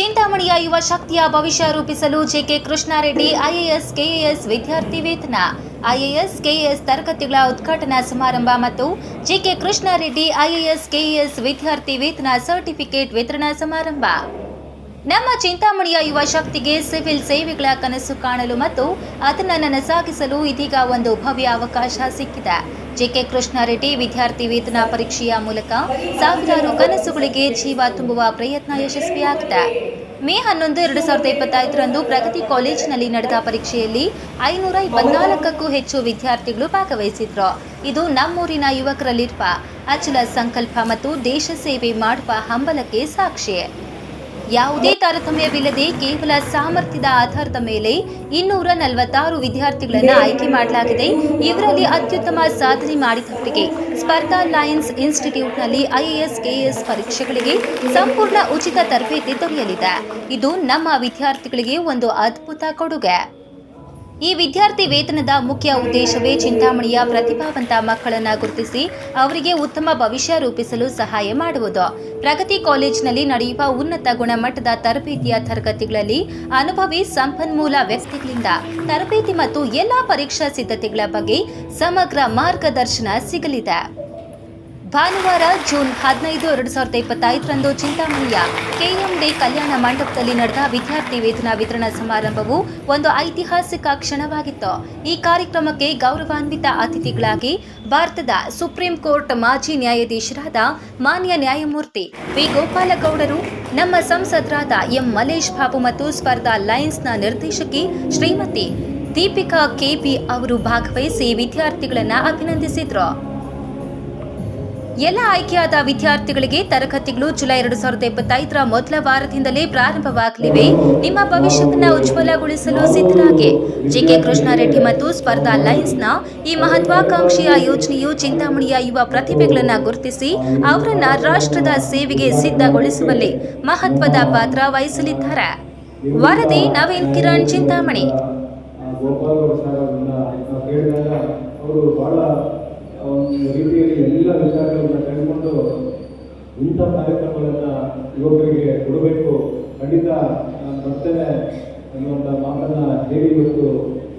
ಚಿಂತಾಮಣಿಯ ಯುವ ಶಕ್ತಿಯ ಭವಿಷ್ಯ ರೂಪಿಸಲು ಜೆಕೆ ಕೃಷ್ಣಾರೆಡ್ಡಿ, ಐಎಎಸ್, ಕೆಎಎಸ್ ವಿದ್ಯಾರ್ಥಿ ವೇತನ. ಐಎಎಸ್, ಕೆಎಎಸ್ ತರಗತಿಗಳ ಉದ್ಘಾಟನಾ ಸಮಾರಂಭ ಮತ್ತು ಜೆಕೆ ಕೃಷ್ಣಾರೆಡ್ಡಿ, ಐಎಎಸ್, ಕೆಎಎಸ್ ವಿದ್ಯಾರ್ಥಿ ವೇತನ ಸರ್ಟಿಫಿಕೇಟ್ ವಿತರಣಾ ಸಮಾರಂಭ. ನಮ್ಮ ಚಿಂತಾಮಣಿಯ ಯುವ ಶಕ್ತಿಗೆ ಸಿವಿಲ್ ಸೇವೆಗಳ ಕನಸು ಕಾಣಲು ಮತ್ತು ಅದನ್ನು ನನಸಾಗಿಸಲು ಇದೀಗ ಒಂದು ಭವ್ಯ ಅವಕಾಶ ಸಿಕ್ಕಿದೆ. ಜೆಕೆ ಕೃಷ್ಣಾರೆಡ್ಡಿ ವಿದ್ಯಾರ್ಥಿ ವೇತನ ಪರೀಕ್ಷೆಯ ಮೂಲಕ ಸಾವಿರಾರು ಕನಸುಗಳಿಗೆ ಜೀವ ತುಂಬುವ ಪ್ರಯತ್ನ ಯಶಸ್ವಿಯಾಗಿದೆ. ಮೇ ಹನ್ನೊಂದು, ಎರಡು ಸಾವಿರದ ಇಪ್ಪತ್ತೈದರಂದು ಪ್ರಗತಿ ಕಾಲೇಜಿನಲ್ಲಿ ನಡೆದ ಪರೀಕ್ಷೆಯಲ್ಲಿ ಐನೂರ ಇಪ್ಪತ್ನಾಲ್ಕಕ್ಕೂ ಹೆಚ್ಚು ವಿದ್ಯಾರ್ಥಿಗಳು ಭಾಗವಹಿಸಿದ್ರು. ಇದು ನಮ್ಮೂರಿನ ಯುವಕರಲ್ಲಿರುವ ಅಚಲ ಸಂಕಲ್ಪ ಮತ್ತು ದೇಶ ಸೇವೆ ಮಾಡುವ ಹಂಬಲಕ್ಕೆ ಸಾಕ್ಷಿ. ಯಾವುದೇ ತಾರತಮ್ಯವಿಲ್ಲದೆ ಕೇವಲ ಸಾಮರ್ಥ್ಯದ ಆಧಾರದ ಮೇಲೆ ಇನ್ನೂರ ನಲವತ್ತಾರು ವಿದ್ಯಾರ್ಥಿಗಳನ್ನು ಆಯ್ಕೆ ಮಾಡಲಾಗಿದೆ. ಇವರಲ್ಲಿ ಅತ್ಯುತ್ತಮ ಸಾಧನೆ ಮಾಡಿದವರಿಗೆ ಸ್ಪರ್ಧಾ ಲಯನ್ಸ್ ಇನ್ಸ್ಟಿಟ್ಯೂಟ್ನಲ್ಲಿ ಐಎಎಸ್, ಕೆಎಎಸ್ ಪರೀಕ್ಷೆಗಳಿಗೆ ಸಂಪೂರ್ಣ ಉಚಿತ ತರಬೇತಿ ದೊರೆಯಲಿದೆ. ಇದು ನಮ್ಮ ವಿದ್ಯಾರ್ಥಿಗಳಿಗೆ ಒಂದು ಅದ್ಭುತ ಕೊಡುಗೆ. ಈ ವಿದ್ಯಾರ್ಥಿ ವೇತನದ ಮುಖ್ಯ ಉದ್ದೇಶವೇ ಚಿಂತಾಮಣಿಯ ಪ್ರತಿಭಾವಂತ ಮಕ್ಕಳನ್ನು ಗುರುತಿಸಿ ಅವರಿಗೆ ಉತ್ತಮ ಭವಿಷ್ಯ ರೂಪಿಸಲು ಸಹಾಯ ಮಾಡುವುದು. ಪ್ರಗತಿ ಕಾಲೇಜಿನಲ್ಲಿ ನಡೆಯುವ ಉನ್ನತ ಗುಣಮಟ್ಟದ ತರಬೇತಿಯ ತರಗತಿಗಳಲ್ಲಿ ಅನುಭವಿ ಸಂಪನ್ಮೂಲ ವ್ಯಕ್ತಿಗಳಿಂದ ತರಬೇತಿ ಮತ್ತು ಎಲ್ಲಾ ಪರೀಕ್ಷಾ ಸಿದ್ಧತೆಗಳ ಬಗ್ಗೆ ಸಮಗ್ರ ಮಾರ್ಗದರ್ಶನ ಸಿಗಲಿದೆ. ಭಾನುವಾರ ಜೂನ್ ಹದಿನೈದು, ಎರಡು ಸಾವಿರದ ಇಪ್ಪತ್ತೈದರಂದು ಚಿಂತಾಮಣಿಯ ಕೆಎಂಡಿ ಕಲ್ಯಾಣ ಮಂಟಪದಲ್ಲಿ ನಡೆದ ವಿದ್ಯಾರ್ಥಿ ವೇತನ ವಿತರಣಾ ಸಮಾರಂಭವು ಒಂದು ಐತಿಹಾಸಿಕ ಕ್ಷಣವಾಗಿತ್ತು. ಈ ಕಾರ್ಯಕ್ರಮಕ್ಕೆ ಗೌರವಾನ್ವಿತ ಅತಿಥಿಗಳಾಗಿ ಭಾರತದ ಸುಪ್ರೀಂ ಕೋರ್ಟ್ ಮಾಜಿ ನ್ಯಾಯಾಧೀಶರಾದ ಮಾನ್ಯ ನ್ಯಾಯಮೂರ್ತಿ ವಿ. ಗೋಪಾಲಗೌಡರು, ನಮ್ಮ ಸಂಸದರಾದ ಎಂ. ಮಲೇಶ್ ಬಾಬು ಮತ್ತು ಸ್ಪರ್ಧಾ ಲಯನ್ಸ್ನ ನಿರ್ದೇಶಕಿ ಶ್ರೀಮತಿ ದೀಪಿಕಾ ಕೆಪಿ ಅವರು ಭಾಗವಹಿಸಿ ವಿದ್ಯಾರ್ಥಿಗಳನ್ನು ಅಭಿನಂದಿಸಿದ್ರು. ಎಲ್ಲ ಆಯ್ಕೆಯಾದ ವಿದ್ಯಾರ್ಥಿಗಳಿಗೆ ತರಗತಿಗಳು ಜುಲೈ ಎರಡು ಸಾವಿರದ ಇಪ್ಪತ್ತೈದರ ಮೊದಲ ವಾರದಿಂದಲೇ ಪ್ರಾರಂಭವಾಗಲಿವೆ. ನಿಮ್ಮ ಭವಿಷ್ಯವನ್ನ ಉಜ್ವಲಗೊಳಿಸಲು ಸಿದ್ಧರಾಗಿ. ಜಿಕೆ ಕೃಷ್ಣಾರೆಡ್ಡಿ ಮತ್ತು ಸ್ಪರ್ಧಾ ಲೈನ್ಸ್ನ ಈ ಮಹತ್ವಾಕಾಂಕ್ಷೆಯ ಯೋಜನೆಯು ಚಿಂತಾಮಣಿಯ ಯುವ ಪ್ರತಿಭೆಗಳನ್ನು ಗುರುತಿಸಿ, ಅವರನ್ನು ರಾಷ್ಟ್ರದ ಸೇವೆಗೆ ಸಿದ್ಧಗೊಳಿಸುವಲ್ಲಿ ಮಹತ್ವದ ಪಾತ್ರ ವಹಿಸಲಿದ್ದಾರೆ. ವರದಿ ನವೀನ್ ಕಿರಣ್, ಚಿಂತಾಮಣಿ. ಎಲ್ಲ ತಿಳ್ಕೊಂಡು ಇಂಥ ಕಾರ್ಯಕ್ರಮಗಳನ್ನು ಯುವಕರಿಗೆ ಕೊಡಬೇಕು. ಖಂಡಿತ ನಾನು ಬರ್ತೇನೆ ಅನ್ನುವಂಥ ಮಾತನ್ನ ಹೇಳಿ ಇವತ್ತು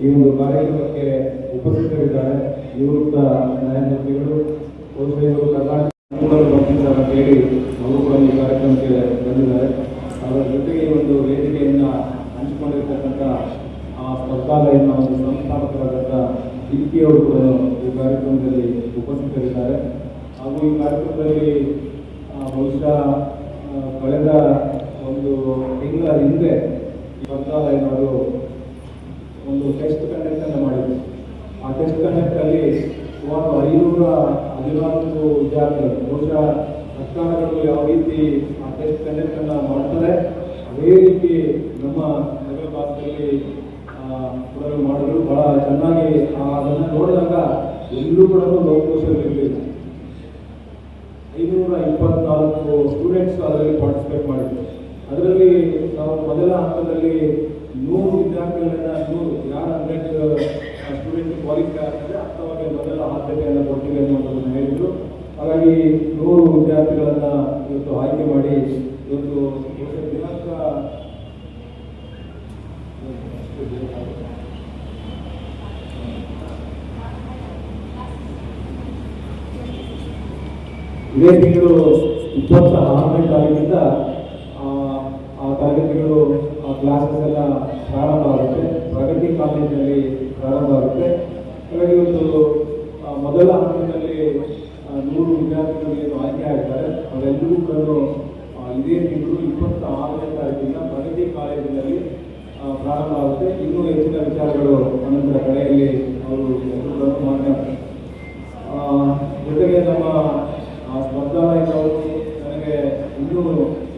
ಈ ಒಂದು ಕಾರ್ಯಕ್ರಮಕ್ಕೆ ಉಪಸ್ಥಿತರಿದ್ದಾರೆ. ನಿವೃತ್ತ ನ್ಯಾಯಮೂರ್ತಿಗಳು ಇವರು ಕರ್ನಾಟಕ ಅಂತ ಹೇಳಿ ಅವರು ಕೂಡ ಈ ಕಾರ್ಯಕ್ರಮಕ್ಕೆ ಬಂದಿದ್ದಾರೆ. ಅವರ ಜೊತೆಗೆ ಒಂದು ವೇದಿಕೆಯನ್ನು ಹಂಚಿಕೊಂಡಿರ್ತಕ್ಕಂಥ ಆ ಸ್ಪರ್ಧಾಲಯನ ಒಂದು ಸಂಸ್ಥಾಪಕರಾದಂಥ ಇಕ್ಕಿ ಕೂಡ ಈ ಕಾರ್ಯಕ್ರಮದಲ್ಲಿ ಉಪಸ್ಥಿತರಿದ್ದಾರೆ. ಹಾಗೂ ಈ ಕಾರ್ಯಕ್ರಮದಲ್ಲಿ ಬಹುಶಃ ಕಳೆದ ಒಂದು ತಿಂಗಳ ಹಿಂದೆ ಸ್ಪರ್ಧಾಲಯನವರು ಒಂದು ಟೆಸ್ಟ್ ಕಂಡಕ್ಟ್ ಅನ್ನು ಮಾಡಿದ್ರು. ಆ ಟೆಸ್ಟ್ ಕಂಡಕ್ಟ್ ಅಲ್ಲಿ ಸುಮಾರು ಐನೂರ ಹದಿನಾಲ್ಕು ವಿದ್ಯಾರ್ಥಿಗಳು, ಬಹುಶಃ ಸರ್ಕಾರಗಳು ಯಾವ ರೀತಿ ಆ ಟೆಸ್ಟ್ ಕಂಡಕ್ಟ್ ಅನ್ನ ಮಾಡ್ತಾರೆ ಅದೇ ರೀತಿ ನಮ್ಮ ನಗರ ಭಾಗದಲ್ಲಿ ಮಾಡಿದ್ರು. ಬಹಳ ಚೆನ್ನಾಗಿ ಅದನ್ನ ನೋಡಿದಾಗ ಎಲ್ಲರೂ ಕೂಡ ಲೋಕೋಶಗಳಿರಲಿಲ್ಲ ಐನೂರ ಇಪ್ಪತ್ನಾಲ್ಕು ಸ್ಟೂಡೆಂಟ್ಸ್ ಅದರಲ್ಲಿ ಪಾರ್ಟಿಸಿಪೇಟ್ ಮಾಡಿದ್ರು ಅದರಲ್ಲಿ ನಾವು ಮೊದಲ ಹಂತದಲ್ಲಿ ನೂರು ವಿದ್ಯಾರ್ಥಿಗಳನ್ನ, ನೂರು ಯಾರು ಹಂಡ್ರೆಡ್ ಸ್ಟೂಡೆಂಟ್ ಕ್ವಾಲಿಫೈ ಆಗ್ತದೆ. ಅಥವಾ ಮೊದಲ ಆದ್ಯತೆಯನ್ನು ಕೊಟ್ಟಿದೆ ಅನ್ನೋದನ್ನು ಹೇಳಿದ್ರು. ಹಾಗಾಗಿ ನೂರು ವಿದ್ಯಾರ್ಥಿಗಳನ್ನ ಇವತ್ತು ಆಯ್ಕೆ ಮಾಡಿ ಇವತ್ತು ದಿನಾಂಕ ಇದೇ ತಿಂಗಳು ಇಪ್ಪತ್ತ ಆರನೇ ತಾರೀಕಿಂದ ಆ, ತರಗತಿಗಳು ಆ ಕ್ಲಾಸಸ್ ಎಲ್ಲ ಪ್ರಾರಂಭ ಆಗುತ್ತೆ. ಪ್ರಗತಿ ಕಾಲೇಜಿನಲ್ಲಿ ಪ್ರಾರಂಭ ಆಗುತ್ತೆ. ಹಾಗಾಗಿ ಒಂದು ಮೊದಲ ಹಂತದಲ್ಲಿ ನೂರು ವಿದ್ಯಾರ್ಥಿಗಳು ಏನು ಆಯ್ಕೆ ಆಗ್ತಾರೆ ಅವರೆಲ್ಲರೂ ಕಂಡು ಇದೇ ತಿಂಗಳು ಇಪ್ಪತ್ತ ಆರನೇ ತಾರೀಕಿಂದ ಪ್ರಗತಿ ಕಾಲೇಜಿನಲ್ಲಿ ಪ್ರಾರಂಭ ಆಗುತ್ತೆ. ಇನ್ನೂ ಹೆಚ್ಚಿನ ವಿಚಾರಗಳು ಅನಂತರ ಕಡೆಯಲ್ಲಿ ಅವರು ಮಾತನಾಡ್ತಾರೆ. ಜೊತೆಗೆ ನಮ್ಮ ಇನ್ನೂ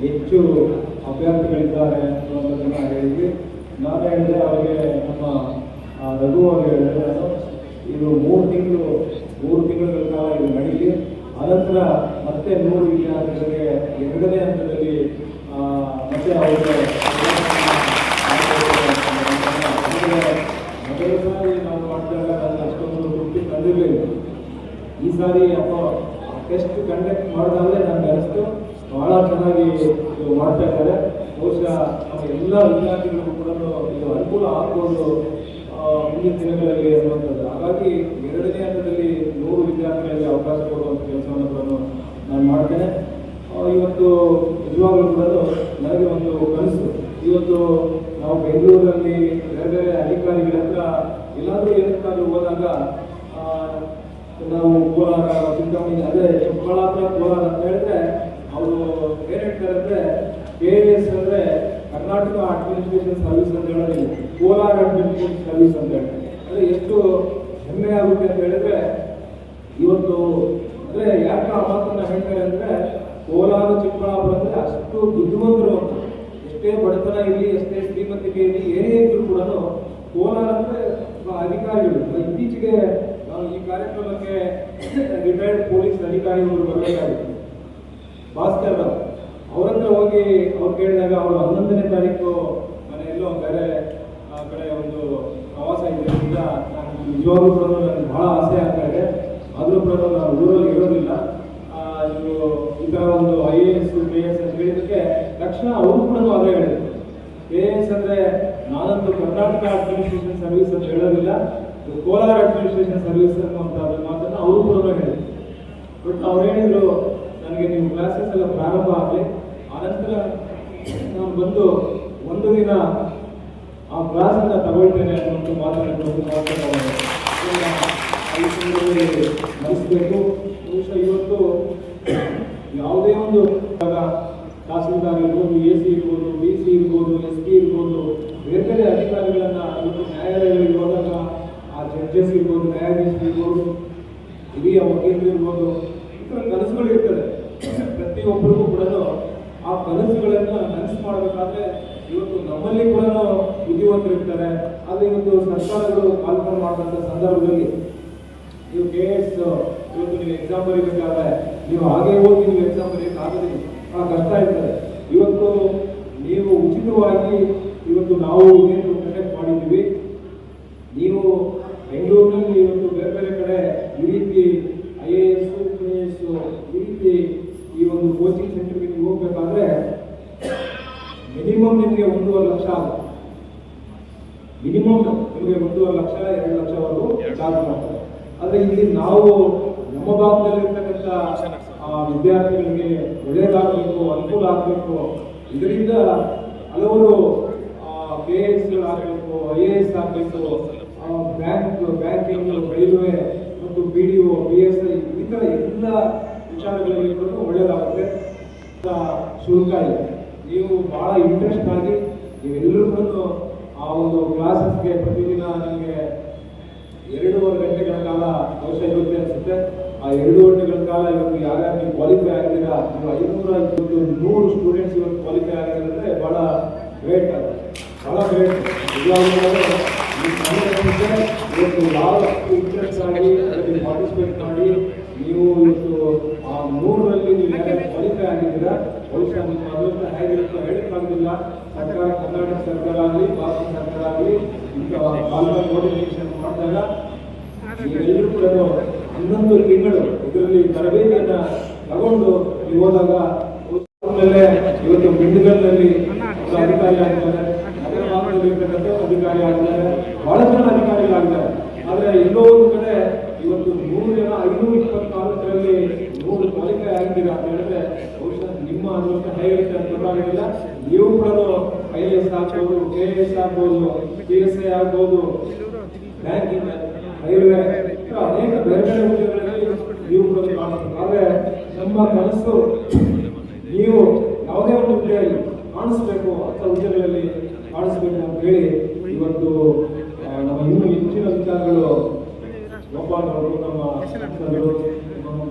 ಹೆಚ್ಚು ಅಭ್ಯರ್ಥಿಗಳಿದ್ದಾರೆ ಅನ್ನುವಂಥದ್ದನ್ನು ಹೇಳಿದ್ವಿ. ನಾನು ಹೇಳಿದೆ ಅವರಿಗೆ ನಮ್ಮ ರಘು ಅವರು ಹೇಳಿದೆ ನಾನು, ಇದು ಮೂರು ತಿಂಗಳು, ಮೂರು ತಿಂಗಳ ಕಾಲ ಇದು ನಡೀಲಿ. ಅನಂತರ ಮತ್ತೆ ನೂರು ವಿದ್ಯಾರ್ಥಿಗಳಿಗೆ ಎರಡನೇ ಹಂತದಲ್ಲಿ ಮತ್ತೆ ಅವರಿಗೆ ಮೊದಲ ಸಾರಿ ನಾವು ಮಾಡಿದಾಗ ನನ್ನ ಅಷ್ಟೊಂದು ತೃಪ್ತಿ ತಂದಿರಲಿಲ್ಲ ಈ ಸಾರಿ ಅಥವಾ ಟೆಸ್ಟ್ ಕಂಡಕ್ಟ್ ಮಾಡಿದಾಗಲೇ ನನಗೆ ಅನಿಸ್ತು. ಬಹಳ ಚೆನ್ನಾಗಿ ಇದು ಮಾಡ್ತಾ ಇದ್ದಾರೆ ಬಹುಶಃ ನಮ್ಮ ಎಲ್ಲ ವಿದ್ಯಾರ್ಥಿಗಳಿಗೂ ಕೂಡ ಇದು ಅನುಕೂಲ ಆಗ್ಬೋದು ಮುಂದಿನ ದಿನಗಳಲ್ಲಿ ಅನ್ನುವಂಥದ್ದು. ಹಾಗಾಗಿ ಎರಡನೇ ಹಂತದಲ್ಲಿ ನೂರು ವಿದ್ಯಾರ್ಥಿಗಳಿಗೆ ಅವಕಾಶ ಕೊಡುವಂಥ ಕೆಲಸವನ್ನು ಕೂಡ ನಾನು ಮಾಡ್ತೇನೆ. ಇವತ್ತು ನಿಜವಾಗ್ಲೂ ಕೂಡ ನನಗೆ ಒಂದು ಕನಸು. ಇವತ್ತು ನಾವು ಬೆಂಗಳೂರಲ್ಲಿ ಬೇರೆ ಬೇರೆ ಅಧಿಕಾರಿಗಳ ಹತ್ರ ಎಲ್ಲಾದರೂ ಏನಕ್ಕಾದ್ರೂ ಹೋದಾಗ ನಾವು ಕೋಲಾರ ಚಿಂತಾಮಣಿ ಅದೇ ಚಿಕ್ಕಬಳ್ಳಾಪುರ ಕೋಲಾರ ಅಂತ ಹೇಳಿದ್ರೆ ಅವರು ಏನ್ ಹೇಳ್ತಾರೆ ಅಂದ್ರೆ ಕೆ ಎಸ್ ಅಂದ್ರೆ ಕರ್ನಾಟಕ ಅಡ್ಮಿನಿಸ್ಟ್ರೇಷನ್ ಸರ್ವಿಸ್ ಅಂತ ಹೇಳೋದಿಲ್ಲ ಕೋಲಾರ ಅಡ್ಮಿನಿಸ್ಟ್ರೇಷನ್ ಸರ್ವಿಸ್ ಅಂತ ಹೇಳ್ತಾರೆ. ಅಂದ್ರೆ ಎಷ್ಟು ಹೆಮ್ಮೆ ಆಗುತ್ತೆ ಅಂತ ಹೇಳಿದ್ರೆ, ಇವತ್ತು ಅಂದ್ರೆ ಯಾಕೆ ಆ ಮಾತನ್ನ ಹೇಳ್ತಾರೆ ಅಂದ್ರೆ ಕೋಲಾರ ಚಿಕ್ಕಬಳ್ಳಾಪುರ ಅಂದ್ರೆ ಅಷ್ಟು ಬುದ್ಧಿವಂತರು ಅಂತ. ಎಷ್ಟೇ ಬಡತನ ಇರಲಿ, ಎಷ್ಟೇ ಶ್ರೀಮಂತಿಕೆ ಇರಲಿ, ಏನೇ ಇದ್ರು ಕೂಡ ಕೋಲಾರ ಅಂದ್ರೆ ಅಧಿಕಾರಿಗಳು. ಇತ್ತೀಚೆಗೆ ನಾವು ಈ ಕಾರ್ಯಕ್ರಮಕ್ಕೆ ರಿಟೈರ್ಡ್ ಪೊಲೀಸ್ ಅಧಿಕಾರಿಗಳು ಬರಬೇಕಾಗಿತ್ತು. ಭಾಸ್ಕರ್ ರಾವ್ ಅವರತ್ರ ಹೋಗಿ ಅವ್ರು ಕೇಳಿದಾಗ ಅವರು ಹನ್ನೊಂದನೇ ತಾರೀಕು ಮನೆಯಲ್ಲೋ ಬೇರೆ ಕಡೆ ಒಂದು ಪ್ರವಾಸ ಇದ್ದರಿಂದ ನಾನು ನಿಜವಾಗ್ಲೂ ಕೂಡ ನನಗೆ ಬಹಳ ಆಸೆ ಆಗ್ತಾ ಇದೆ. ಆದರೂ ಕೂಡ ನಾನು ಊರಲ್ಲಿ ಇರೋದಿಲ್ಲ. ನೀವು ಈ ಥರ ಒಂದು I A S B S ಅಂತ ಹೇಳಿದಕ್ಕೆ ತಕ್ಷಣ ಅವರು ಕೂಡ ಅದೇ ಹೇಳಿದರು. ಎ ಎಸ್ ಅಂದರೆ ನಾನಂತೂ ಕರ್ನಾಟಕ ಅಡ್ಮಿನಿಸ್ಟ್ರೇಷನ್ ಸರ್ವಿಸ್ ಅಂತ ಹೇಳೋದಿಲ್ಲ. ಇದು ಕೋಲಾರ ಅಡ್ಮಿನಿಸ್ಟ್ರೇಷನ್ ಸರ್ವಿಸ್ ಅನ್ನುವಂಥ ಮಾತನ್ನು ಅವರು ಕೂಡ ಹೇಳಿದ್ರು. ಬಟ್ ಅವ್ರು ಹೇಳಿದ್ರು ನನಗೆ ನಿಮ್ಮ ಕ್ಲಾಸಸ್ ಎಲ್ಲ ಪ್ರಾರಂಭ ಆಗಲಿ ಆನಂತರ ನಾನು ಬಂದು ಒಂದು ದಿನ ಆ ಕ್ಲಾಸನ್ನು ತಗೊಳ್ತೇನೆ ಅನ್ನುವಂಥ ಮಾತನ್ನು ನಡೆಸಬೇಕು ಬಹುಶಃ ಇವತ್ತು ಯಾವುದೇ ಒಂದು ತಹಸೀಲ್ದಾರ್ ಇರ್ಬೋದು ಎ ಸಿ ಇರ್ಬೋದು ಬಿ ಸಿ ಇರ್ಬೋದು ಎಸ್ ಪಿ ಇರ್ಬೋದು, ಬೇರೆ ಬೇರೆ ಅಧಿಕಾರಿಗಳನ್ನ ಇವತ್ತು ನ್ಯಾಯಾಲಯಗಳಿಗೆ ಹೋದಾಗ ಆ ಜಡ್ಜಸ್ ಇರ್ಬೋದು, ನ್ಯಾಯಾಧೀಶರು ಇರ್ಬೋದು, ಹಿರಿಯ ವಕೀಲರು ಇರ್ಬೋದು, ಈ ಥರ ಕನಸುಗಳು ಇರ್ತದೆ. ಪ್ರತಿಯೊಬ್ಬರಿಗೂ ಕೂಡ ಆ ಕನಸುಗಳನ್ನ ನನಸು ಮಾಡಬೇಕಾದ್ರೆ ಇವತ್ತು ನಮ್ಮಲ್ಲಿ ಕೂಡ ಬುದ್ಧಿವಂತರಿರ್ತಾರೆ. ಆದರೆ ಇವತ್ತು ಸರ್ಕಾರಗಳು ಪಾಲ್ಗೊಂಡು ಮಾಡುವಂಥ ಸಂದರ್ಭದಲ್ಲಿ ನೀವು ಕೆ ಎಸ್ ಇವತ್ತು ನೀವು ಎಕ್ಸಾಮ್ ಬರೀಬೇಕಾದ್ರೆ ನೀವು ಹಾಗೆ ಹೋಗಿ ನೀವು ಎಕ್ಸಾಮ್ ಬರೆಯಕ್ಕೆ ಆ ಕಷ್ಟ ಇರ್ತದೆ. ಇವತ್ತು ನೀವು ಉಚಿತವಾಗಿ ಇವತ್ತು ನಾವು ಏನು ಕಂಡಕ್ಟ್ ಮಾಡಿದ್ದೀವಿ ನೀವು ಬೆಂಗಳೂರಿನಲ್ಲಿ ಇವತ್ತು ಬೇರೆ ಬೇರೆ ಕಡೆ ಈ ರೀತಿ I A S K S ಈ ರೀತಿ ಈ ಒಂದು ಕೋಚಿಂಗ್ ಸೆಂಟರ್ಗೆ ನೀವು ಹೋಗ್ಬೇಕಾದ್ರೆ ಮಿನಿಮಮ್ ನಿಮಗೆ ಒಂದೂವರೆ ಲಕ್ಷ ಆಗುತ್ತೆ ಮಿನಿಮಮ್ ನಿಮಗೆ ಒಂದೂವರೆ ಲಕ್ಷ ಎರಡು ಲಕ್ಷವರೆಗೂ ಚಾರ್ಜ್ ಮಾಡ್ತಾರೆ ಆದ್ರೆ ಇಲ್ಲಿ ನಾವು ನಮ್ಮ ಭಾಗದಲ್ಲಿರ್ತಕ್ಕಂಥ ಆ, ವಿದ್ಯಾರ್ಥಿಗಳಿಗೆ ಒಳ್ಳೇದಾಗಬೇಕು ಅನುಕೂಲ ಆಗಬೇಕು. ಇದರಿಂದ ಹಲವರು ಕೆ ಎಸ್ ಆಗಬೇಕು ಐ ಎ ಎಸ್ ಆಗಬೇಕು ಬ್ಯಾಂಕ್, ಬ್ಯಾಂಕಿಂಗ್, ರೈಲ್ವೆ ಮತ್ತು B D O B S I ಈ ಥರ ಎಲ್ಲ ವಿಚಾರಗಳಲ್ಲಿ ಕೂಡ ಒಳ್ಳೆಯದಾಗುತ್ತೆ. ಶುಲ್ಕ ಇದೆ. ನೀವು ಭಾಳ ಇಂಟ್ರೆಸ್ಟ್ ಆಗಿ ನೀವೆಲ್ಲರೂ ಆ ಒಂದು ಕ್ಲಾಸಸ್ಗೆ ಪ್ರತಿದಿನ ನಿಮಗೆ ಎರಡೂವರೆ ಗಂಟೆಗಳ ಕಾಲ ಅವಶ್ಯ ಇರುತ್ತೆ ಅನ್ಸುತ್ತೆ. ಎರಡು ಗಂಟೆಗಳ ಕಾಲ ಇವತ್ತು ಯಾರ್ಯಾರು ನೀವು ಕ್ವಾಲಿಫೈ ಆಗಿದ್ದೀರಾ? ನೀವು ಐನೂರ ಇಪ್ಪತ್ತು, ನೂರು ಸ್ಟೂಡೆಂಟ್ಸ್ ಇವತ್ತು ಕ್ವಾಲಿಫೈ ಆಗಿದ್ರೆ ಬಹಳ ಗ್ರೇಟ್ ಬಹಳ ಗ್ರೇಟ್ ಇವತ್ತು ಯಾವ ಇಂಟ್ರೆಸ್ಟ್ ಆಗಿ ಪಾರ್ಟಿಸಿಪೇಟ್ ಮಾಡಿ ನೀವು ಇವತ್ತು ಆ ನೂರರಲ್ಲಿ ನೀವು ಯಾರ್ಯಾರು ಕ್ವಾಲಿಫೈ ಆಗಿದ್ದೀರಾ? ಭವಿಷ್ಯ ನಿಮ್ಮ ಅದೃಷ್ಟ ಹೇಗಿರುತ್ತೋ ಸರ್ಕಾರ, ಕರ್ನಾಟಕ ಸರ್ಕಾರ ಆಗಲಿ ಭಾರತ ಸರ್ಕಾರ ಆಗಲಿ ಇಂಥ ಕಾಲ ನೋಟಿಫಿಕೇಶನ್ ಮಾಡಿದಾಗ ನೀವೆಲ್ಲರೂ ಕೂಡ ಹನ್ನೊಂದು ತಿಂಗಳು. ಇದರಲ್ಲಿ ತರಬೇತಿಯನ್ನ ತಗೊಂಡು ನೀವು ಹೋದಾಗ ಆಮೇಲೆ ಇವತ್ತು ಮಿಂಡ್ಗಲ್ನಲ್ಲಿ ಅಧಿಕಾರಿ ಆಗಿದ್ದಾರೆ. ನಗರ ಭಾಗದಲ್ಲಿ ಅಧಿಕಾರಿ ಆಗಿದ್ದಾರೆ. ಬಹಳ ಜನ ಅಧಿಕಾರಿಗಳಾಗಿದ್ದಾರೆ. ಆದ್ರೆ ಎಲ್ಲೋ ಒಂದು ಕಡೆ ಇವತ್ತು ನೂರು ಜನ, ಐನೂರ ತಾಲೂಕಲ್ಲಿ ನೂರು ಪಾಲಿಕೆ ಆಗಿದ್ದೀರಾ ಅಂತ ಹೇಳಿದ್ರೆ ಬಹುಶಃ ನಿಮ್ಮ ಅದೃಷ್ಟ ಹೇಗಿರುತ್ತೆ ಅಂತ ನೀವು ಕೂಡ ಐ ಎಸ್ ಆಗ್ಬೋದು ಕೆ ಎಸ್ ಆಗ್ಬೋದು ಪಿ ಎಸ್ ಐ ಆಗ್ಬೋದು. ಬ್ಯಾಂಕಿಂಗ್ ರೈಲ್ವೆ ಅನೇಕ ಬೇರೆ ಬೇರೆ ಹುದ್ದೆಗಳಲ್ಲಿ ನೀವು ಆದ್ರೆ ನಮ್ಮ ಕನಸು ನೀವು ಯಾವುದೇ ಒಂದು ಹುದ್ದೆಯಲ್ಲಿ ಕಾಣಿಸ್ಬೇಕು ಅಂತ ಹುದ್ದೆಗಳಲ್ಲಿ ಕಾಣಿಸ್ಬೇಕು ಅಂತ ಹೇಳಿ ಇವತ್ತು ನಮ್ಮ ಇನ್ನೂ ಹೆಚ್ಚಿನ ವಿಚಾರಗಳು ಗೋಪಾಲ್ ಅವರು, ನಮ್ಮ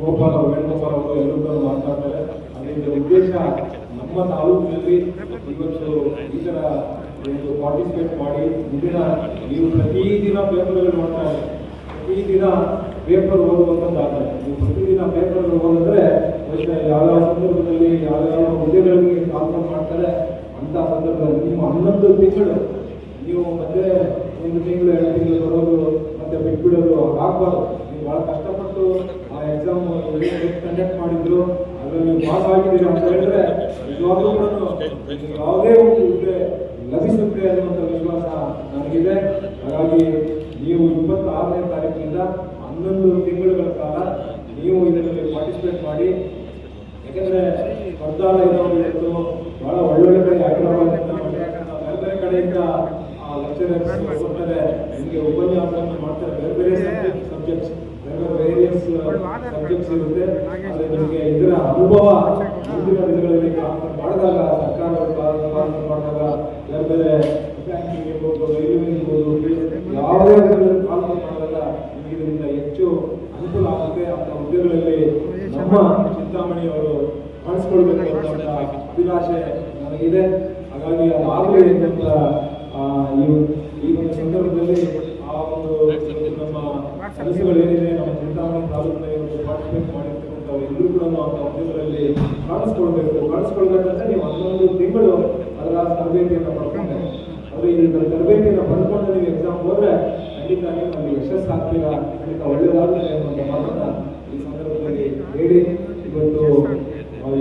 ಗೋಪಾಲ್ ಅವರು, ವೇಣುಗೋಪಾಲ್ ಅವರು ಎಲ್ಲರೂ ಮಾತಾಡ್ತಾರೆ. ಅದರಿಂದ ಉದ್ದೇಶ ನಮ್ಮ ತಾಲೂಕಿನಲ್ಲಿ ಇವತ್ತು ಈ ಥರ ಪಾರ್ಟಿಸಿಪೇಟ್ ಮಾಡಿ, ಮುಂದಿನ ನೀವು ಪ್ರತಿದಿನ ಪೇಪರ್ಗಳು ನೋಡ್ತಾ ಇದ್ದೀರಿ ಪ್ರತಿದಿನ ಪೇಪರ್ ಓದುವಂಥದ್ದಾಗಲ್ಲ ನೀವು ಪ್ರತಿದಿನ ಪೇಪರ್ ಓದಿದ್ರೆ ಯಾವ್ಯಾವ ಸಂದರ್ಭದಲ್ಲಿ ಯಾವ್ಯಾವ ಹುದ್ದೆಗಳಿಗೆ ಕಾಲ್ಫರ್ ಮಾಡ್ತಾರೆ ಅಂತ ಸಂದರ್ಭದಲ್ಲಿ ನೀವು ಹನ್ನೊಂದು ತಿಂಗಳು, ನೀವು ಮತ್ತೆ ಒಂದು ತಿಂಗಳು ಎರಡು ತಿಂಗಳು ಬರೋದು ಮತ್ತೆ ಬಿಟ್ಬಿಡೋದು ಹಾಕ್ಬಾರ್ದು ನೀವು ಬಹಳ ಕಷ್ಟಪಟ್ಟು ಆ ಎಕ್ಸಾಮ್ ಕಂಡಕ್ಟ್ ಮಾಡಿದ್ರು ಅದರಲ್ಲಿ ಪಾಸ್ ಆಗಿದ್ದೀರಾ ಅಂತ ಹೇಳಿದ್ರೆ ನಿಜವಾಗ್ಲೂ ಖಂಡಿತವಾಗ್ಲೂ ಕೂಡ ಯಾವುದೇ ಒಂದು ಹುದ್ದೆ ಲಭಿಸುತ್ತೆ ಅನ್ನುವಂಥ ವಿಶ್ವಾಸ ನನಗಿದೆ ಹಾಗಾಗಿ ನೀವು ಇಪ್ಪತ್ತಾರನೇ ತಾರೀಕಿನಿಂದ ಹನ್ನೊಂದು ತಿಂಗಳುಗಳ ಕಾಲ ನೀವು ಇದರಲ್ಲಿ ಪಾರ್ಟಿಸಿಪೇಟ್ ಮಾಡಿ ಯಾಕಂದ್ರೆ ಸ್ಪರ್ಧಾಲಯದವರು ಇವತ್ತು ಬಹಳ ಒಳ್ಳೊಳ್ಳೆ ಕಡೆ ಹೈದರಾಬಾದ್ ಬೇರೆ ಬೇರೆ ಕಡೆಯಿಂದ ಲೆಕ್ಚರರ್ಸ್ ಬರ್ತಾರೆ ನಿಮಗೆ ಉಪನ್ಯಾಸವನ್ನು ಮಾಡ್ತಾರೆ ಬೇರೆ ಬೇರೆ ಸಬ್ಜೆಕ್ಟ್ಸ್ ಬೇರೆ ಬೇರೆ ವೇರಿಯಸ್ ಸಬ್ಜೆಕ್ಟ್ಸ್ ಇರುತ್ತೆ ಆದರೆ ನಿಮಗೆ ಇದರ ಅನುಭವ ಮುಂದಿನ ದಿನಗಳಲ್ಲಿ ಕಾನ್ಫರ್ ಮಾಡಿದಾಗ ಮಾಡಿದಾಗ ಬೇರೆ ಬೇರೆ ಬ್ಯಾಂಕಿಂಗ್ ಇರ್ಬೋದು ರೈಲ್ವೆ ಇರ್ಬೋದು ಯಾವುದೇ ಕಾನ್ಫರ್ ಮಾಡಿದಾಗ ನಿಮಗೆ ಇದರಿಂದ ಹೆಚ್ಚು ಅನುಕೂಲ ಆಗುತ್ತೆ ಅಂತ ಹುದ್ದೆಗಳಲ್ಲಿ ನಮ್ಮ ಚಿಂತಾಮಣಿ ಅವರು ಕಾಣಿಸ್ಕೊಳ್ಬೇಕು ಅಂತ ಅಭಿಲಾಷೆ ನನಗಿದೆ ಹಾಗಾಗಿ ಅದಾಗಲಿ ಅಂತ ಆ, ಈ ಒಂದು- ಈ ಒಂದು ಸಂದರ್ಭದಲ್ಲಿ ಆ ಒಂದು ನಮ್ಮ ಕೆಲಸಗಳು ಏನಿದೆ ನಮ್ಮ ಚಿಂತಾಮಣಿ ತಾಲೂಕಿನಲ್ಲಿ ಒಂದು ಪಾರ್ಟಿಸಿಪೇಟ್ ಮಾಡಿರ್ತಕ್ಕಂಥ ಎಲ್ಲರೂ ಕೂಡ ಅಂತ ಹುದ್ದೆಗಳಲ್ಲಿ ಕಾಣಿಸ್ಕೊಳ್ಬೇಕು ಕಾಣಿಸ್ಕೊಳ್ಬೇಕಂದ್ರೆ ನೀವು ಹನ್ನೊಂದು ತಿಂಗಳು ಅದರ ತರಬೇತಿಯನ್ನು ಪಡ್ಕೊಂಡು ಅದು ಈ ತರಬೇತಿಯನ್ನು ಪಡ್ಕೊಂಡು ನೀವು ಎಕ್ಸಾಮ್ ಹೋದ್ರೆ ಖಂಡಿತ ನೀವು ಅಲ್ಲಿ ಯಶಸ್ಸಾಗ್ತೀರಾ ಖಂಡಿತ ಒಳ್ಳೆಯದಾಗುತ್ತೆ ಅನ್ನುವಂಥ ಮಾತನ್ನ ಈ ಹೇಳಿ ಇವತ್ತು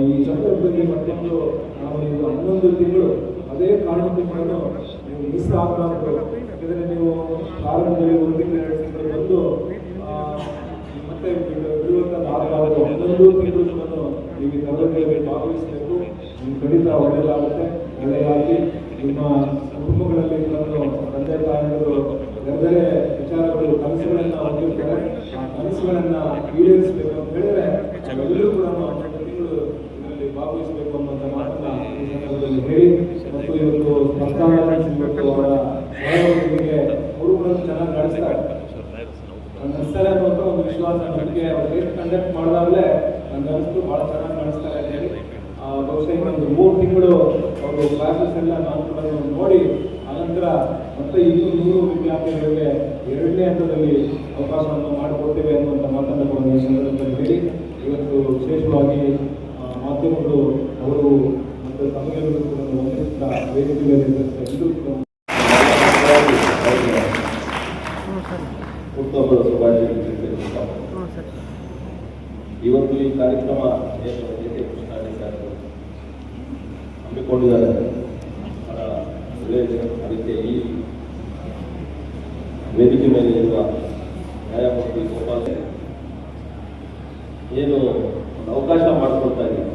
ಈ ಸಂದರ್ಭದಲ್ಲಿ ಮತ್ತೊಂದು, ನಾವು ಇದು ಹನ್ನೊಂದು ತಿಂಗಳು ಅದೇ ಕೂಡ ನೀವು ಮಿಸ್ ಆಗಬಾರ್ದು. ಯಾಕಂದ್ರೆ ನೀವು ಕಾರಣದಲ್ಲಿ ಒಂದು ತಿಂಗಳು ಬಂದು ಮತ್ತೆ ಬಿಡುವಂಥದ್ದು ಆಗಬಾರ್ದು ಹನ್ನೊಂದು ತಿಂಗಳು ನೀವು ಈ ತರಗತಿಯಲ್ಲಿ ಭಾಗವಹಿಸಬೇಕು. ನಿಮ್ಗೆ ಖಂಡಿತ ಒಳ್ಳೆಯದಾಗುತ್ತೆ. ಒಳ್ಳೆಯದಾಗಿ ನಿಮ್ಮ ಕುಟುಂಬಗಳಲ್ಲಿ ಬಂದು ತಂದೆ ತಾಯಿಗಳು ಬೇರೆ ಬೇರೆ ವಿಚಾರಗಳು ಕನಸುಗಳನ್ನ ಹೊಂದಿರ್ತಾರೆ ಆ ಕನಸುಗಳನ್ನ ಈಡೇರಿಸಬೇಕು ಅಂತ ಹೇಳಿದ್ರೆ ಎಲ್ಲರೂ ಕೂಡ ಹನ್ನೆರಡು ತಿಂಗಳು ಇದರಲ್ಲಿ ಭಾಗವಹಿಸಬೇಕು ಅನ್ನುವಂಥ ಮಾತನ್ನ ಈ ಸಂದರ್ಭದಲ್ಲಿ ಹೇಳಿ ಮತ್ತು ಇವತ್ತು ಸ್ಪರ್ಧಾನ ಇವತ್ತು ಅವರ ಸಹಯೋಗಿಗಳಿಗೆ ಅವರು ಕೂಡ ಚೆನ್ನಾಗಿ ನಡೆಸ್ತಾರೆ ನಡೆಸ್ತಾರೆ ಅನ್ನುವಂಥ ಒಂದು ವಿಶ್ವಾಸ ನನಗೆ ಅವ್ರಿಗೆ ಕಂಡಕ್ಟ್ ಮಾಡಿದಾಗಲೇ ನನ್ನ ಅನಿಸ್ತು ಭಾಳ ಚೆನ್ನಾಗಿ ಹೇಳಿ. ಆ, ಬಹುಶಃ ಒಂದು ಮೂರು ತಿಂಗಳು ಅವರು ಕ್ಲಾಸಸ್ ಎಲ್ಲ ನಾನು ಕೂಡ ನೋಡಿ ಅನಂತರ ಮತ್ತೆ ಇನ್ನೂ ನೂರು ವಿದ್ಯಾರ್ಥಿಗಳಿಗೆ ಎರಡನೇ ಹಂತದಲ್ಲಿ ಅವಕಾಶವನ್ನು ಮಾಡಿಕೊಡ್ತೇವೆ ಅನ್ನುವಂಥ ಈ ಸಂದರ್ಭದಲ್ಲಿ ಹೇಳಿ. ಇವತ್ತು ವಿಶೇಷವಾಗಿ ಮಾಧ್ಯಮಗಳು ಅವರು ಮತ್ತು ತಮಗೆಲ್ಲರೂ ಕೂಡ ವಂದಿಸುತ್ತಾ ವೇದಿಕೆ ಮೇಲೆ ಇದ್ದಂಥ ಎಲ್ಲರೂ ಕೂಡ ಹುಟ್ಟುಹಬ್ಬದ ಶುಭಾಶಯಗಳು ತಿಳಿಸುತ್ತಾ ಇವತ್ತು ಈ ಕಾರ್ಯಕ್ರಮ ಏನು ಜೆ ಕೆ ಕೃಷ್ಣಾಡಿ ಸರ್ ಹಮ್ಮಿಕೊಂಡಿದ್ದಾರೆ ಬಹಳ ಒಳ್ಳೆಯದು ಅದಕ್ಕೆ ಈ ವೇದಿಕೆ ಮೇಲೆ ಇರುವ ನ್ಯಾಯಮೂರ್ತಿ ಗೋಪಾಲ್ ಏನು ಒಂದು ಅವಕಾಶ ಮಾಡಿಕೊಡ್ತಾ ಇದ್ದೀನಿ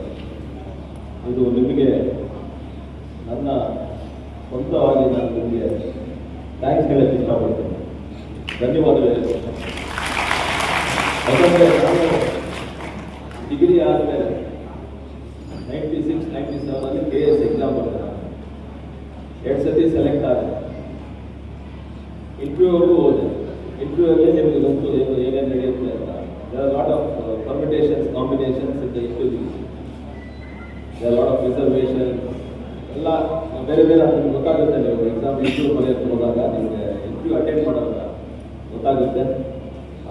ಇದು ನಿಮಗೆ ನನ್ನ ಸ್ವಂತವಾಗಿ ನಾನು ನಿಮಗೆ ಥ್ಯಾಂಕ್ಸ್ ಹೇಳಕ್ಕೆ ಇಷ್ಟಪಡ್ತೇನೆ. ಧನ್ಯವಾದಗಳು. ಯಾಕಂದ್ರೆ ನಾನು ಡಿಗ್ರಿ ಆದಮೇಲೆ ನೈಂಟಿ ಸಿಕ್ಸ್ ನೈಂಟಿ ಸೆವೆನಲ್ಲಿ ಕೆ ಎಸ್ ಎಕ್ಸಾಮ್ ಬರ್ತಾರೆ ಎರಡು ಸತಿ ಸೆಲೆಕ್ಟ್ ಆದೆ ಇಂಟರ್ವ್ಯೂವರೆಗೂ ಹೋದೆ ಇಂಟರ್ವ್ಯೂವಲ್ಲಿ ನಿಮಗೆ ಗೊತ್ತು ಏನು ಏನೇನು ನಡೆಯುತ್ತೆ ಅಂತ there permutations, combinations in the in There are a lot of reservations. ಎಲ್ಲ ಬೇರೆ ಬೇರೆ ನಿಮ್ಗೆ. ಗೊತ್ತಾಗುತ್ತೆ ನೀವು ಎಕ್ಸಾಮ್ ಇಂಟರ್ವ್ಯೂ ಬರೆಯೋಕ್ಕೆ ಹೋದಾಗ ನಿಮಗೆ ಇಂಟರ್ವ್ಯೂ ಅಟೆಂಡ್ ಮಾಡೋದಾಗ ಗೊತ್ತಾಗುತ್ತೆ.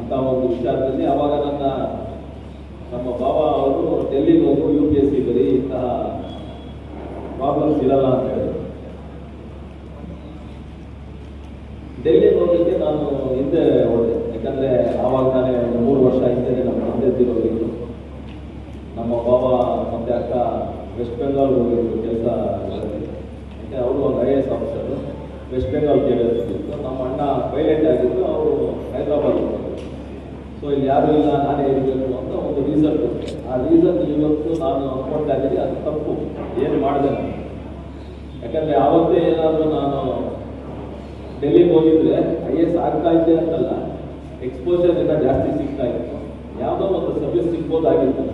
ಅಂತ ಒಂದು ವಿಚಾರದಲ್ಲಿ ಆವಾಗ ನನ್ನ ನಮ್ಮ ಬಾಬಾ ಅವರು ಡೆಲ್ಲಿಗೆ ಹೋಗು ಯು ಪಿ ಎಸ್ ಸಿ ಬರೀ ಇಂತಹ ಪ್ರಾಬ್ಲಮ್ಸ್ ಇರಲ್ಲ ಅಂತ ಹೇಳಿದ್ರು. ಡೆಲ್ಲಿಗೆ ಹೋಗಲಿಕ್ಕೆ ನಾನು ಹಿಂದೆ ಹೋದೆ. ಯಾಕಂದ್ರೆ ಆವಾಗ ನಾನೇ ಒಂದು ಮೂರು ಹಿಂದೆ ನಮ್ಮ ಬಾಬಾ ಮತ್ತೆ ಅಕ್ಕ ವೆಸ್ಟ್ ಬೆಂಗಾಲ್ ಹೋಗಿದ್ರು ಕೆಲಸ ಯಾಕೆ ಅವರು ಒಂದು I A S officer West Bengal ಕೇಳಿದ್ರು ನಮ್ಮ ಅಣ್ಣ ಪೈಲಟ್ ಆಗಿದ್ರು ಅವರು ಹೈದ್ರಾಬಾದ್ ಸೊ ಇಲ್ಲಿ ಯಾರು ಇಲ್ಲ, ನಾನೇ ಇರಬೇಕು ಅಂತ ಒಂದು ರೀಸನ್ ಆ ರೀಸನ್ ಇವತ್ತು ನಾನು ಅನ್ಕೊಳ್ತಾ ಇದ್ದೀನಿ ಅದು ತಪ್ಪು. ಏನು ಮಾಡಿದೆ ನಾನು? ಯಾಕಂದ್ರೆ ಆವತ್ತೇ ಏನಾದರೂ ನಾನು ಡೆಲ್ಲಿಗೆ ಹೋಗಿದ್ರೆ ಐ ಎ ಎಸ್ ಆಗ್ತಾ ಇದ್ದೆ ಅಂತಲ್ಲ ಎಕ್ಸ್ಪೋಜರ್ ಇಂದ ಜಾಸ್ತಿ ಸಿಗ್ತಾ ಇತ್ತು. ಯಾವುದೋ ಒಂದು ಸಭೆ ಸಿಗ್ಬೋದಾಗಿತ್ತು.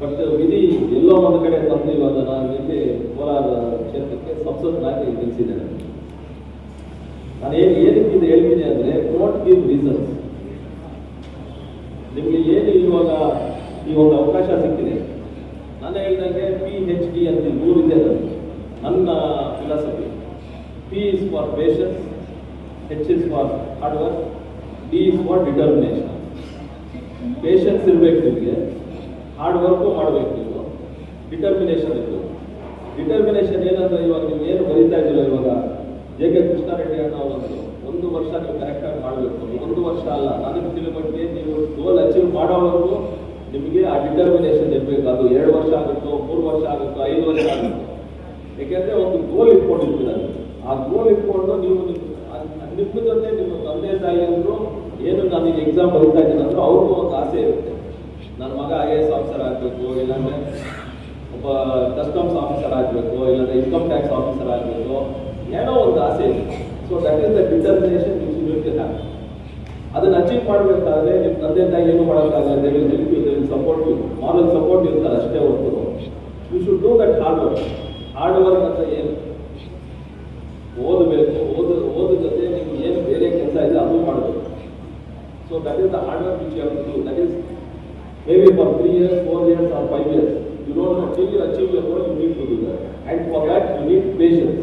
ಬಟ್ ವಿಧಿ ಎಲ್ಲೋ ಒಂದು ಕಡೆ ತಂದು ಇವಾಗ ನಾನು ಇಲ್ಲಿ ಕೋಲಾರ ಕ್ಷೇತ್ರಕ್ಕೆ ಸಂಸತ್ನಾಗಿ ನಿಲ್ಲಿಸಿದ್ದೇನೆ ನಾನು ಏನು ಏನಕ್ಕೆ ಇದು ಹೇಳ್ತೀನಿ ಅಂದರೆ ವಾಟ್ ಗಿವ್ ರೀಸನ್ಸ್ ನಿಮಗೆ ಏನು ಇವಾಗ ಈ ಒಂದು ಅವಕಾಶ ಸಿಕ್ಕಿದೆ. ನಾನು ಹೇಳಿದಂಗೆ ಪಿ ಹೆಚ್ ಡಿ ಅಂತ ಮೂರಿದೆ ನನ್ನ philosophy P is for patience H is for hard work D is for determination patience ಇರಬೇಕು ನಿಮಗೆ. ಹಾರ್ಡ್ ವರ್ಕು ಮಾಡಬೇಕು ನೀವು. ಡಿಟರ್ಮಿನೇಷನ್ ಇರಬೇಕು. ಡಿಟರ್ಮಿನೇಷನ್ ಏನಂದ್ರೆ ಇವಾಗ ನೀವು ಏನು ಬರೀತಾ ಇದ್ದೀರೋ ಇವಾಗ ಜೆ ಕೆ ಕೃಷ್ಣಾರೆಡ್ಡಿ ಅಣ್ಣ ಒಂದು ಒಂದು ವರ್ಷ ನೀವು ಕರೆಕ್ಟಾಗಿ ಮಾಡಬೇಕು. ಒಂದು ವರ್ಷ ಅಲ್ಲ. ನನಗೆ ತಿಳಿಮಟ್ಟಿಗೆ ನೀವು ಗೋಲ್ ಅಚೀವ್ ಮಾಡೋವರೆಗೂ ನಿಮಗೆ ಆ ಡಿಟರ್ಮಿನೇಷನ್ ಇರಬೇಕು. ಅದು ಎರಡು ವರ್ಷ ಆಗುತ್ತೋ, ಮೂರು ವರ್ಷ ಆಗುತ್ತೋ, ಐದು ವರ್ಷ ಆಗುತ್ತೋ. ಯಾಕೆಂದ್ರೆ ಒಂದು ಗೋಲ್ ಇಟ್ಕೊಂಡಿರ್ತೀರ ಆ ಗೋಲ್ ಇಟ್ಕೊಂಡು ನೀವು ನಿಮ್- ಅದ್- ಅದ್ ನಿಮ್ಮ ಜೊತೆ ನಿಮ್ಮ ತಂದೆ ತಾಯಿಯವರು ಏನು ನಾನು ಎಕ್ಸಾಮ್ ಬರ್ತಾ ಇದ್ದೀನಿ ಅಂದ್ರೆ ಅವ್ರಿಗೂ ಒಂದು ಆಸೆ ಇರುತ್ತೆ ನನ್ನ ಮಗ ಐ ಎಸ್ ಆಫೀಸರ್ ಆಗಬೇಕು, ಇಲ್ಲಾಂದ್ರೆ ಒಬ್ಬ ಕಸ್ಟಮ್ಸ್ ಆಫೀಸರ್ ಆಗಬೇಕು, ಇಲ್ಲಾಂದ್ರೆ ಇನ್ಕಮ್ ಟ್ಯಾಕ್ಸ್ ಆಫೀಸರ್ ಆಗಬೇಕು, ಏನೋ ಒಂದು ಆಸೆ ಇದೆ. So that is the determination ಅದನ್ನ ಅಚೀವ್ ಮಾಡಬೇಕಾದ್ರೆ ನಿಮ್ಮ ತಂದೆ ತಾಯಿ ಏನು ಮಾಡೋಕ್ಕಾಗಲ್ಲ. They help you support support ಇರ್ತಾರೆ, ಅಷ್ಟೇ ಹೊರತು. You should do that hard work hard work ಅಂತ ಏನು? ಓದಬೇಕು, ಓದ ಓದ ಜೊತೆ ನಿಮ್ಗೆ ಏನು ಬೇರೆ ಕೆಲಸ ಇದೆ ಅದು ಮಾಡಬೇಕು. So that is the hard work which you have to do that is maybe for three years, four years, or five years. You don't know till you achieve your goal, you need to do that. And for that, you need patience.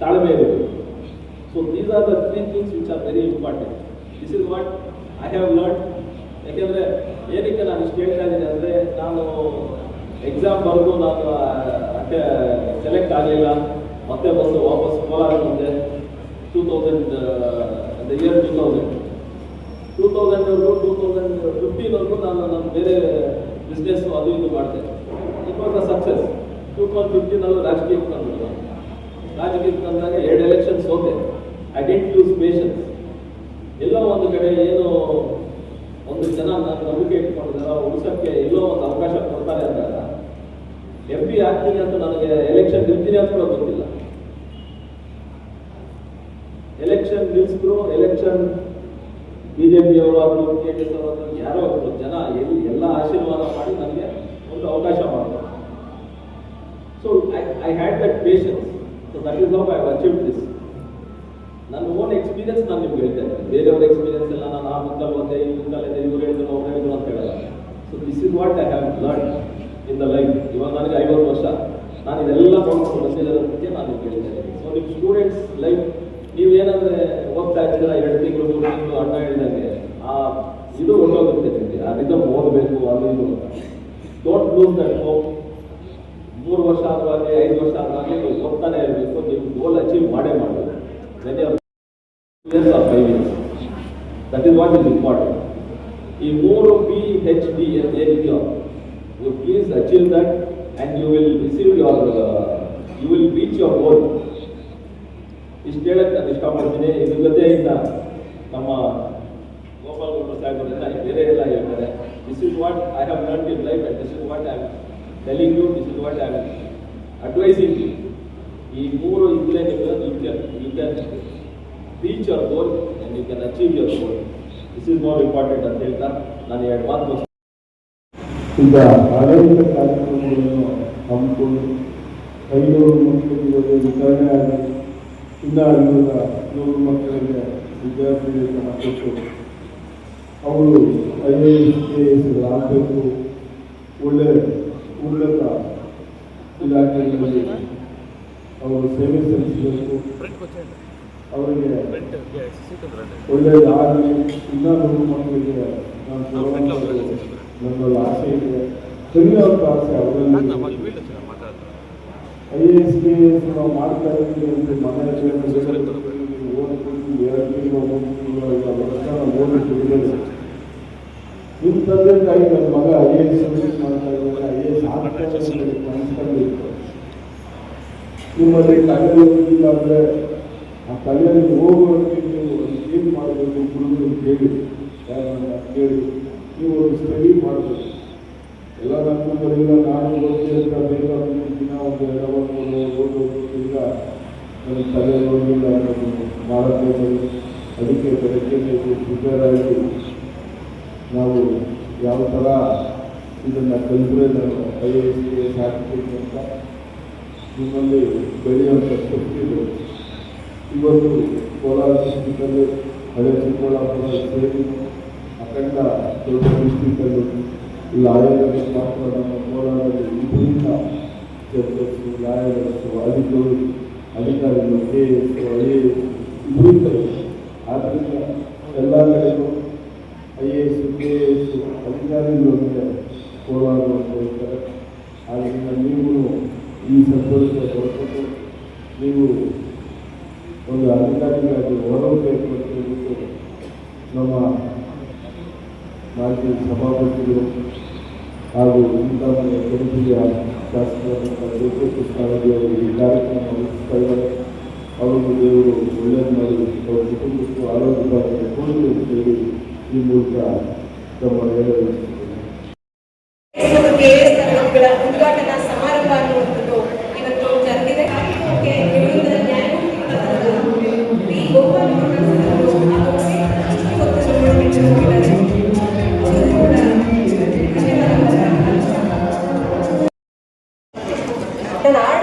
ತಾಳ್ಮೆ ಇರಬೇಕು so these are the three things which are very important this is what I have learn ಯಾಕೆಂದರೆ ಏನಕ್ಕೆ ನಾನು ಇಷ್ಟು ಹೇಳ್ತಾ ಇದ್ದೀನಿ ಅಂದರೆ ನಾನು ಎಕ್ಸಾಮ್ ಬರೆದು ನಾನು ಅಷ್ಟೇ ಸೆಲೆಕ್ಟ್ ಆಗಲಿಲ್ಲ ಮತ್ತೆ ಬಂದು ವಾಪಸ್ ಕೋಲಾರ ಬಂದೆ two thousand the year two thousand two ತೌಸಂಡ್ವರೆಗೂ two thousand ಫಿಫ್ಟೀನ್ವರೆಗೂ ನಾನು ನನ್ನ ಬೇರೆ ಬಿಸ್ನೆಸ್ ಅದು ಇದು ಮಾಡಿದೆ it was a success two thousand ಫಿಫ್ಟೀನಲ್ಲೂ ರಾಜಕೀಯಕ್ಕೆ ತಂದಿದ್ದು ರಾಜಕೀಯಕ್ಕೆ ಬಂದಾಗ ಎರಡು ಎಲೆಕ್ಷನ್ ಸೋತೆ ಐ ಡೆಂಟ್ ಯೂಸ್ ಪೇಷನ್ಸ್ ಎಲ್ಲೋ ಒಂದು ಕಡೆ ಏನು ಒಂದು ಜನ ನಾನು ನಂಬಿಕೆ ಇಟ್ಕೊಂಡಿದ್ದಾರೆ ಉಳಿಸೋಕ್ಕೆ ಎಲ್ಲೋ ಒಂದು ಅವಕಾಶ ಕೊಡ್ತಾರೆ ಅಂದಾಗ ಎಂ ಪಿ ಆಗ್ತೀನಿ ಅಂತ ನನಗೆ ಎಲೆಕ್ಷನ್ ನಿಲ್ತೀನಿ ಅಂತ ಕೂಡ ಗೊತ್ತಿಲ್ಲ. ಎಲೆಕ್ಷನ್ ನಿಲ್ಸಿದ್ರು ಎಲೆಕ್ಷನ್ ಬಿಜೆಪಿ ಅವರು ಕೆ ಡಿ ಎಸ್ ಅವರು ಯಾರೋ ಒಬ್ಬರು ಜನ ಎಲ್ಲಿ ಎಲ್ಲ ಆಶೀರ್ವಾದ ಮಾಡಿ ನನಗೆ ಒಂದು ಅವಕಾಶ ಮಾಡಿದ್ರು. So I I had that patience so that is how I achieve this ನನ್ನ ಓನ್ ಎಕ್ಸ್ಪೀರಿಯನ್ಸ್ ನಾನು ನಿಮ್ಗೆ ಹೇಳ್ತೇನೆ ಬೇರೆಯವ್ರ ಎಕ್ಸ್ಪೀರಿಯನ್ಸ್ ಎಲ್ಲ ನಾನು ಆ ಮುಂದೆ ಬಂದೆ ಈ ಮುಂದೆ ಇವ್ರು ಹೇಳಿದ್ರು, ಅವ್ರು ಹೇಳಿದ್ರು ಅಂತ ಹೇಳಲ್ಲ. So this is what I have learn in the life ಇವಾಗ ನನಗೆ ಐವತ್ತು ವರ್ಷ. ನಾನು ಇದೆಲ್ಲ ನೋಡ್ಕೊಂಡು ಬಂದಿರೋದಕ್ಕೆ ನಾನು ನಿಮ್ಗೆ ಸೊ ನಿಮ್ಮ ಸ್ಟೂಡೆಂಟ್ಸ್ ಲೈಫ್ ನೀವು ಏನಂದ್ರೆ ಓದ್ತಾ ಇದ್ದೀರಾ ಎರಡು ತಿಂಗಳು, ಮೂರು ತಿಂಗಳು ಅಣ್ಣ ಹೇಳಿದಂಗೆ ಆ ಇದು ಹೊರಟೋಗುತ್ತೆ ನಿಮಗೆ. ಆ ರಿದಮ್ ಓದಬೇಕು, ಅದು ಇದು ಡೋಂಟ್ ಲೂಸ್ ದಟ್ ಹೋಪ್ ಮೂರು ವರ್ಷ ಆದ್ರೂ ಐದು ವರ್ಷ ಆದ್ರೂ ನೀವು ಓದ್ತಾನೆ ಇರಬೇಕು, ನೀವು ಗೋಲ್ ಅಚೀವ್ ಮಾಡೇ ಮಾಡಬೇಕು. When you years are five years that is what is important ಈ ಮೂರು ಬಿ ಹೆಚ್ ಡಿ ಅಂತ ಏನಿದೆಯೋ you please achieve that and you will receive your you will reach your goal ಇಷ್ಟು ಹೇಳಕ್ಕೆ ನಾನು ಇಷ್ಟಪಡ್ತೀನಿ. ಇದ್ರ ಜೊತೆ ಇನ್ನ ನಮ್ಮ ಗೋಪಾಲ್ ಗೌಡ ಸಾಹೇಬರಿಂದ ಬೇರೆ ಎಲ್ಲ ಹೇಳ್ತಾರೆ. This is what I have learn in life and this is what I telling you this is what I advising you ಈ ಮೂರು ಇದ್ದರೆ ನೀವು you can you can reach your goal and you can achieve your goal this is more important ಅಂತ ಹೇಳ್ತಾ ನಾನು ಎರಡು ಮಾತು ಈಗ ಆಡಳಿತ ಕಾರ್ಯಕ್ರಮಗಳನ್ನು ಹಮ್ಮಿಕೊಂಡು ಐನೂರು ಮಕ್ಕಳಿಗೆ ವಿತರಣೆ ಆಗಿ ಇನ್ನ ಐನೂರ ನೂರು ಮಕ್ಕಳಿಗೆ ವಿದ್ಯಾರ್ಥಿಗಳಿಗೆ ವೇತನ ಕೊಟ್ಟು ಅವರು I A S K S ಆಗಬೇಕು. ಒಳ್ಳೆ ಉನ್ನತ ಇಲಾಖೆಗಳಲ್ಲಿ ಅವರು ಸೇವೆ ಸಲ್ಲಿಸಬೇಕು. ಅವರಿಗೆ ಒಳ್ಳೆಯದಾಗಲಿ ಇನ್ನೂ ನೂರು ಮಕ್ಕಳಿಗೆ ನಾನು ನನ್ನ ಆಸೆ ಇದೆ. ಕಲಿಯುವಂಥ ಆಸೆ ಅವರಲ್ಲಿ. I A S K S ನಾವು ಮಾಡ್ತಾ ಇದ್ದೀವಿ ಅಂತ ಮನೆಯಲ್ಲಿ ಓದ್ಬಿಟ್ಟು ಎರಡು ತಿಂಗಳು ಮೂರು ತಿಂಗಳು ಐದು ವರ್ಷ ನಾವು ಓದಿದ್ದು ನಿಮ್ಮ ತಂದೆ ತಾಯಿ ನನ್ನ ಮಗ ಐ ಎ ಎಸ್ ಮಾಡ್ತಾ ಇದ್ದಾರೆ ಐ ಎ ಎಸ್ ಆಗ್ತಾ ಅನ್ಸ್ಕೊಂಡಿರ್ತಾರೆ ನಿಮ್ಮಲ್ಲಿ ತಲೆಯಲ್ಲಿ ಹೋಗಿಲ್ಲ ಅಂದರೆ ಆ ತಲೆಯಲ್ಲಿ ಹೋಗುವಂತೆ ನೀವು ಏನು ಮಾಡಬೇಕು ಗುರುಗಳು ಕೇಳಿ ಯಾರನ್ನ ಕೇಳಿ ನೀವು ಒಂದು ಸ್ಟಡಿ ಮಾಡಬೇಕು. ಎಲ್ಲ ನನ್ನ ಬರೀಲ್ಲ ನಾನು ಓದಿ ಅಂತ ಬೇಕಾದ ದಿನ ಒಂದು ಎರಡು ಓದೋದ್ರಿಂದ ನನ್ನ ತಲೆ ಹೋಗಿಲ್ಲ ಅನ್ನೋದು ಮಾಡಬೇಕು ಅದಕ್ಕೆ ಬೇಕು ಪ್ರಿಪೇರ್ ಆಗಿ ನಾವು ಯಾವ ಥರ ಇದನ್ನು ಕಲಿತರೆ ನಾನು ಐ ಎ ಅಂತ ನಿಮ್ಮಲ್ಲಿ ಬೆಳೆಯುವಂಥ ಶಕ್ತಿ ಇವತ್ತು ಕೋಲಾರ ಡಿಸ್ಟಿಕಲ್ಲಿ ಹಳೆ ಚಿಕ್ಕಬಳ್ಳಾಪುರ ಸೇರಿ ಅಖಂಡ ದೊಡ್ಡ ಡಿಸ್ಟಿಕಲ್ಲಿ ಲಾಯರ್ಗಳು ಮಾತ್ರ ನಮ್ಮ ಕೋಲಾರದಲ್ಲಿ ವಿಭಿನ್ನ ಜಡ್ಜಸ್ಸು ಲಾಯರ್ಸು ಅಧಿಕಾರಿ ಅಧಿಕಾರಿಗಳು K S I A S ವಿಭಿನ್ನ ಆದ್ದರಿಂದ ಎಲ್ಲ ಕಡೆಗೂ I A S K A S ಅಧಿಕಾರಿಗಳೊಂದಿಗೆ ಅಂತ ಹೇಳ್ತಾರೆ ಆದ್ದರಿಂದ ನೀವು ಈ ಸಂತೋಷ ಪಡ್ಕೊಂಡು ನೀವು ಒಂದು ಅಧಿಕಾರಿಗಳಾಗಿ ಹೊರಬೇಕು ಅಂತ ಹೇಳಿಬಿಟ್ಟು ನಮ್ಮ ಮಾಜಿ ಸಭಾಪತಿಗಳು ಹಾಗೂ ಮುಂದಾನೆಯ ಕೊಡುಗೆಯ ಶಾಸಕರಾದಂಥ ಜೋಗಿ ಅವರಿಗೆ ಈ ಕಾರ್ಯಕ್ರಮ ನಡೆಸ್ತಾ ಇದ್ದಾರೆ ಅವರಿಗೆ ದೇವರು ಒಳ್ಳೆಯದು ಮಾಡಿ ಅವರ ಕುಟುಂಬಕ್ಕೂ ಆರೋಗ್ಯವಾಗಿ ಕೊಡುಗೆ ಈ ಮೂಲಕ ತಮ್ಮ ಹೇಳಲು and I